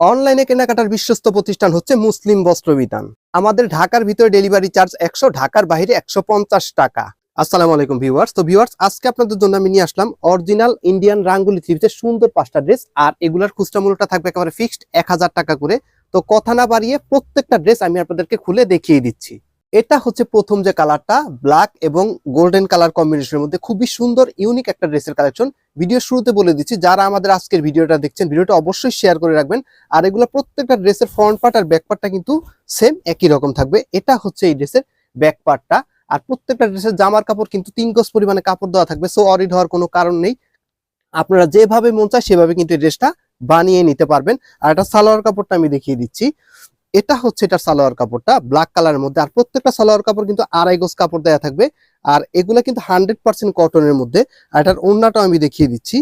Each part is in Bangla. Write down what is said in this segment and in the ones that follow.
অনলাইনে কেনাকাটার বিশ্বস্ত প্রতিষ্ঠান হচ্ছে মুসলিম বস্ত্র বিধান আমাদের ঢাকার ভিতরে ডেলিভারি চার্জ একশো, ঢাকার বাইরে একশো পঞ্চাশ টাকা। আসসালামু আলাইকুম ভিউয়ার্স। তো ভিউয়ার্স, আজকে আপনাদের জন্য আমি নিয়ে আসলাম অরিজিনাল ইন্ডিয়ান রাঙ্গুলি থ্রিতে সুন্দর পাঁচটা ড্রেস, আর এগুলার খুচরা মূল্যটা থাকবে একেবারে ফিক্সড এক হাজার টাকা করে। তো কথা না বাড়িয়ে প্রত্যেকটা ড্রেস আমি আপনাদেরকে খুলে দেখিয়ে দিচ্ছি। এটা হচ্ছে প্রথম যে কালারটা ব্ল্যাক এবং গোল্ডেন কালার কম্বিনেশনের মধ্যে খুবই সুন্দর ইউনিক একটা ড্রেসের কালেকশন ভিডিও শুরুতে বলে দিচ্ছি, যারা আমাদের আজকের ভিডিওটা দেখছেন, ভিডিওটা অবশ্যই শেয়ার করে রাখবেন। আর এগুলো প্রত্যেকটা ড্রেসের ফ্রন্ট পার্ট আর ব্যাক পার্টটা কিন্তু সেম একই রকম থাকবে। এটা হচ্ছে এই ড্রেসের ব্যাক পার্টটা আর প্রত্যেকটা ড্রেসের জামার কাপড় কিন্তু তিন গজ পরিমাণে কাপড় দেওয়া থাকবে সো অরিড হওয়ার কোনো কারণ নেই। আপনারা যেভাবে মন চায় সেভাবে কিন্তু এই ড্রেসটা বানিয়ে নিতে পারবেন। আর এটা সালোয়ার কাপড়টা আমি দেখিয়ে দিচ্ছি। এটা হচ্ছে এটা সালোয়ার কাপড়টা ব্ল্যাক কালারের মধ্যে। আর প্রত্যেকটা সালোয়ার কাপড় কিন্তু আড়াই গজ কাপড় দেওয়া থাকবে। আর এগুলা কিন্তু হান্ড্রেড পার্সেন্ট কটনের মধ্যে। আর এটার ওড়নাটা আমি দেখিয়ে দিচ্ছি।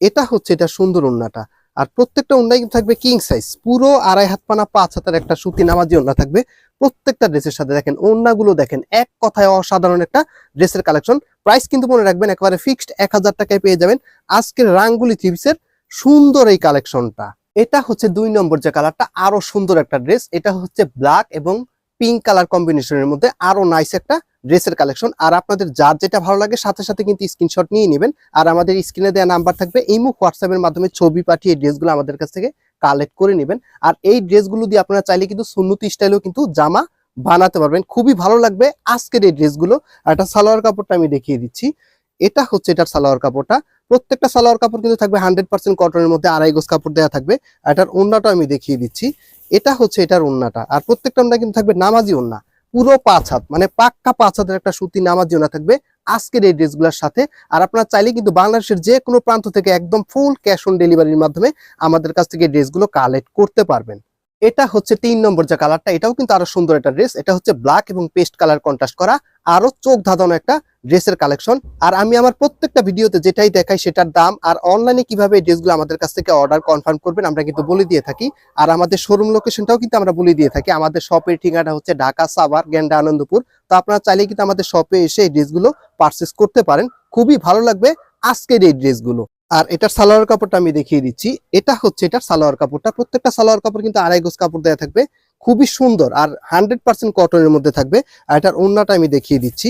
এটা হচ্ছে এটা সুন্দর ওড়নাটা আর প্রত্যেকটা ওড়নাই কিন্তু থাকবে কিং সাইজ পুরো আড়াই হাত পানা, পাঁচ হাতের একটা সুতি নামাজি ওড়না থাকবে। প্রত্যেকটা ড্রেসের সাথে দেখেন ওড়নাগুলো দেখেন, এক কথায় অসাধারণ একটা ড্রেসের কালেকশন প্রাইস কিন্তু মনে রাখবেন, একেবারে ফিক্সড এক হাজার টাকায় পেয়ে যাবেন। আজকের রাঙ্গুলি থ্রিপসের সুন্দর এই কালেকশনটা এটা হচ্ছে দুই নম্বর যে কালারটা, আরও সুন্দর একটা ড্রেস। এটা হচ্ছে ব্ল্যাক এবং পিঙ্ক কালার কম্বিনেশনের মধ্যে আরও নাইস একটা ড্রেসের কালেকশন। আর আপনাদের যার যেটা ভালো লাগে, সাথে সাথে কিন্তু স্ক্রিনশট নিয়ে নেবেন। আর আমাদের স্ক্রিনে দেওয়া নাম্বার থাকবে এই মুখ হোয়াটসঅ্যাপের মাধ্যমে ছবি পাঠিয়ে ড্রেসগুলো আমাদের কাছ থেকে কালেক্ট করে নেবেন। আর এই ড্রেসগুলো দিয়ে আপনারা চাইলে কিন্তু সুন্নতি স্টাইলেও কিন্তু জামা বানাতে পারবেন। খুবই ভালো লাগবে আজকের এই ড্রেসগুলো। এটা সালোয়ার কাপড়টা আমি দেখিয়ে দিচ্ছি। এটা হচ্ছে এটার সালোয়ার কাপড়টা। প্রত্যেকটা সালোয়ার কাপড় কিন্তু থাকবে হান্ড্রেড পার্সেন্ট কটনের মধ্যে, আড়াই গোজ কাপড় দেওয়া থাকবে। এটার ওন্নাটা আমি দেখিয়ে দিচ্ছি। এটা হচ্ছে এটার ওন্নাটা। আর প্রত্যেকটা ওন্না কিন্তু থাকবে নামাজি ওন্না। পুরো পাঁচ হাত মানে পাক্কা পাঁচ হাতের একটা সুতি নামাজি ওন্না থাকবে আজকের এই ড্রেসগুলোর সাথে। আর আপনারা চাইলে কিন্তু বাংলাদেশের যে কোনো প্রান্ত থেকে একদম ফুল ক্যাশ অন ডেলিভারির মাধ্যমে আমাদের কাছ থেকে ড্রেসগুলো কালেক্ট করতে পারবেন। এটা হচ্ছে তিন নম্বর যে কালারটা এটাও কিন্তু আরও সুন্দর একটা ড্রেস এটা হচ্ছে ব্ল্যাক এবং পেস্ট কালার কন্ট্রাস্ট করা, আরও চোখ ধাঁধানো একটা ড্রেসের কালেকশন আর আমি আমার প্রত্যেকটা ভিডিওতে যেটাই দেখাই সেটার দাম আর অনলাইনে কীভাবে এই ড্রেসগুলো আমাদের কাছ থেকে অর্ডার কনফার্ম করবেন, আমরা কিন্তু বলে দিয়ে থাকি। আর আমাদের শোরুম লোকেশনটাও কিন্তু আমরা বলে দিয়ে থাকি। আমাদের শপের ঠিকানা হচ্ছে ঢাকা, সাভার গেন্ডা আনন্দপুর। তো আপনারা চাইলে কিন্তু আমাদের শপে এসে এই ড্রেসগুলো পারচেস করতে পারেন। খুবই ভালো লাগবে আজকের এই ড্রেসগুলো আর এটার সালোয়ার কাপড়টা আমি দেখিয়ে দিচ্ছি। এটা হচ্ছে, এটার সালোয়ার কাপড়টা, প্রত্যেকটা সালোয়ার কাপড় কিন্তু আড়াই গোজ কাপড় দেওয়া থাকবে। খুবই সুন্দর আর হান্ড্রেড পার্সেন্ট কটনের মধ্যে থাকবে। আর এটার ওড়নাটা আমি দেখিয়ে দিচ্ছি।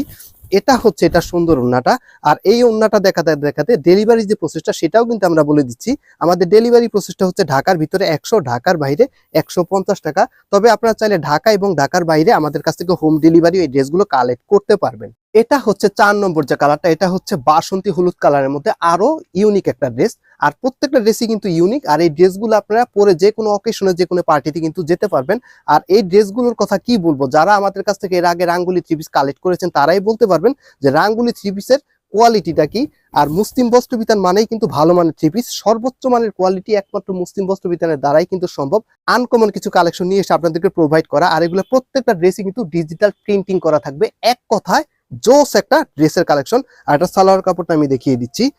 এটা হচ্ছে, এটা সুন্দর ওড়নাটা আর এই ওড়নাটা দেখাতে দেখাতে ডেলিভারি যে প্রসেসটা, সেটাও কিন্তু আমরা বলে দিচ্ছি। আমাদের ডেলিভারি প্রসেসটা হচ্ছে ঢাকার ভিতরে একশো, ঢাকার বাইরে একশো পঞ্চাশ টাকা। তবে আপনারা চাইলে ঢাকা এবং ঢাকার বাইরে আমাদের কাছ থেকে হোম ডেলিভারি এই ড্রেসগুলো কালেক্ট করতে পারবেন। এটা হচ্ছে চার নম্বর যে কালারটা এটা হচ্ছে বাসন্তী হলুদ কালারের মধ্যে আরও ইউনিক একটা ড্রেস আর প্রত্যেকটা ড্রেসই কিন্তু ইউনিক আর এই ড্রেসগুলো আপনারা পরে যে কোনো অকেশনে যে কোনো পার্টিতে কিন্তু যেতে পারবেন। আর এই ড্রেসগুলোর কথা কি বলব? যারা আমাদের কাছ থেকে এর আগে রাঙ্গুলি থ্রি পিস কালেক্ট করেছেন, তারাই বলতে পারবেন যে রাঙ্গুলি থ্রি পিসের কোয়ালিটিটা কি। আর মুসলিম বস্ত্র বিতান মানেই কিন্তু ভালো মানের থ্রি পিস সর্বোচ্চ মানের কোয়ালিটি একমাত্র মুসলিম বস্ত্র বিতানের দ্বারাই কিন্তু সম্ভব। আনকমন কিছু কালেকশন নিয়ে এসে আপনাদেরকে প্রোভাইড করা। আর এগুলো প্রত্যেকটা ড্রেসই কিন্তু ডিজিটাল প্রিন্টিং করা থাকবে। এক কথায় জোস একটা ড্রেসের কালেকশন আর একটা সালোয়ার কাপড়টা আমি দেখিয়ে দিচ্ছি।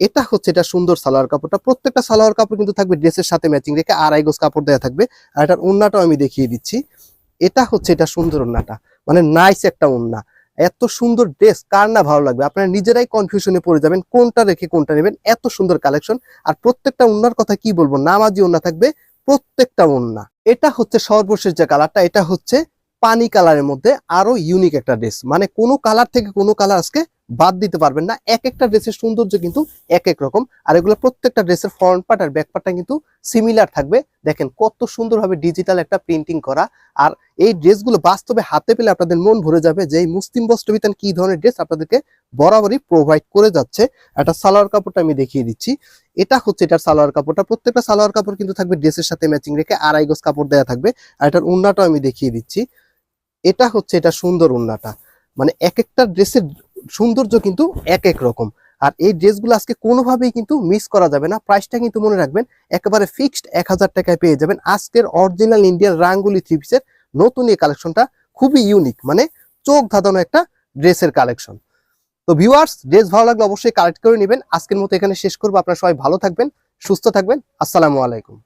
এটা হচ্ছে, এটা সুন্দর সালোয়ার কাপড়টা। প্রত্যেকটা সালোয়ার কাপড় কিন্তু থাকবে ড্রেসের সাথে ম্যাচিং রেখে আড়াই গোজ কাপড় দেওয়া থাকবে। আর এটার ওন্নাটাও আমি দেখিয়ে দিচ্ছি। এটা হচ্ছে, এটা সুন্দর ওন্নাটা। মানে নাইস একটা ওন্না। এত সুন্দর ড্রেস, কার না ভালো লাগবে? আপনারা নিজেরাই কনফিউশনে পড়ে যাবেন, কোনটা রেখে কোনটা নেবেন। এত সুন্দর কালেকশন। আর প্রত্যেকটা ওন্নার কথা কি বলব? নামাজি ওন্না থাকবে প্রত্যেকটা ওন্না। এটা হচ্ছে সর্বশেষ যে কালারটা, এটা হচ্ছে পানি কালারের মধ্যে আরও ইউনিক একটা ড্রেস মানে কোনো কালার থেকে কোনো কালার আজকে বাদ দিতে পারবেন না। এক একটা ড্রেসের সৌন্দর্য কিন্তু এক এক রকম। আর এগুলো প্রত্যেকটা ড্রেসের ফ্রন্ট পার্ট আর ব্যাক পার্টটা কিন্তু সিমিলার থাকবে। দেখেন কত সুন্দরভাবে ডিজিটাল একটা প্রিন্টিং করা। আর এই ড্রেসগুলো বাস্তবে হাতে পেলে আপনাদের মন ভরে যাবে যে এই মুসলিম বস্ত্রবিতান কি ধরনের ড্রেস আপনাদেরকে বরাবরই প্রোভাইড করে যাচ্ছে। একটা সালোয়ার কাপড়টা আমি দেখিয়ে দিচ্ছি। এটা হচ্ছে এটার সালোয়ার কাপড়টা। প্রত্যেকটা সালোয়ার কাপড় কিন্তু থাকবে ড্রেসের সাথে ম্যাচিং রেখে আড়াই গজ কাপড় দেওয়া থাকবে। আর এটার উন্নাটাও আমি দেখিয়ে দিচ্ছি। এটা হচ্ছে এটা সুন্দর উন্নাটা। মানে এক একটা ড্রেসের সৌন্দর্য কিন্তু এক এক রকম। আর এই ড্রেসগুলো আজকে কোনোভাবেই কিন্তু মিস করা যাবে না। প্রাইসটা কিন্তু মনে রাখবেন, একেবারে ফিক্সড এক হাজার টাকায় পেয়ে যাবেন। আজকের অরিজিনাল ইন্ডিয়ান রাঙ্গুলি থ্রি পিসের নতুন এই কালেকশনটা খুবই ইউনিক মানে চোখ ধাঁধানো একটা ড্রেসের কালেকশন তো ভিউয়ার্স ড্রেস ভালো লাগলে অবশ্যই কালেক্ট করে নেবেন। আজকের মতো এখানে শেষ করব। আপনারা সবাই ভালো থাকবেন, সুস্থ থাকবেন। আসসালামু আলাইকুম।